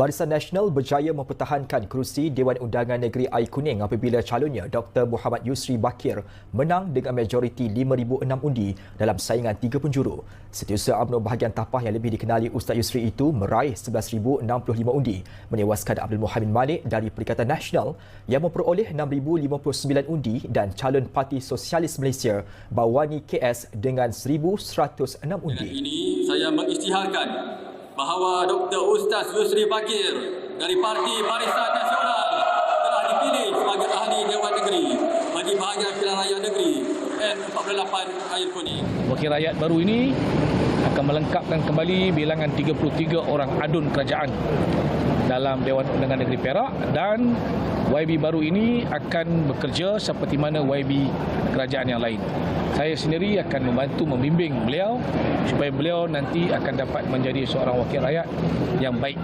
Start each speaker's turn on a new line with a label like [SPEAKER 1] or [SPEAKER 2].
[SPEAKER 1] Barisan Nasional berjaya mempertahankan kerusi Dewan Undangan Negeri Air Kuning apabila calonnya Dr. Muhammad Yusri Bakir menang dengan majoriti 5,006 undi dalam saingan tiga penjuru. Setiausaha UMNO bahagian tapah yang lebih dikenali Ustaz Yusri itu meraih 11,065 undi menewaskan Abdul Muhammad Malik dari Perikatan Nasional yang memperoleh 6,059 undi dan calon Parti Sosialis Malaysia Bawani KS dengan 1,106 undi.
[SPEAKER 2] Ini saya mengisytiharkan bahawa Dr. Ustaz Yusri Bakir dari Parti Barisan Nasional telah dipilih sebagai ahli Dewan Negeri bagi bahagian pilihan raya negeri N48 Air Kuning.
[SPEAKER 3] Wakil rakyat baru ini akan melengkapkan kembali bilangan 33 orang adun kerajaan dalam Dewan Undangan Negeri Perak dan YB baru ini akan bekerja seperti mana YB kerajaan yang lain. Saya sendiri akan membantu membimbing beliau supaya beliau nanti akan dapat menjadi seorang wakil rakyat yang baik.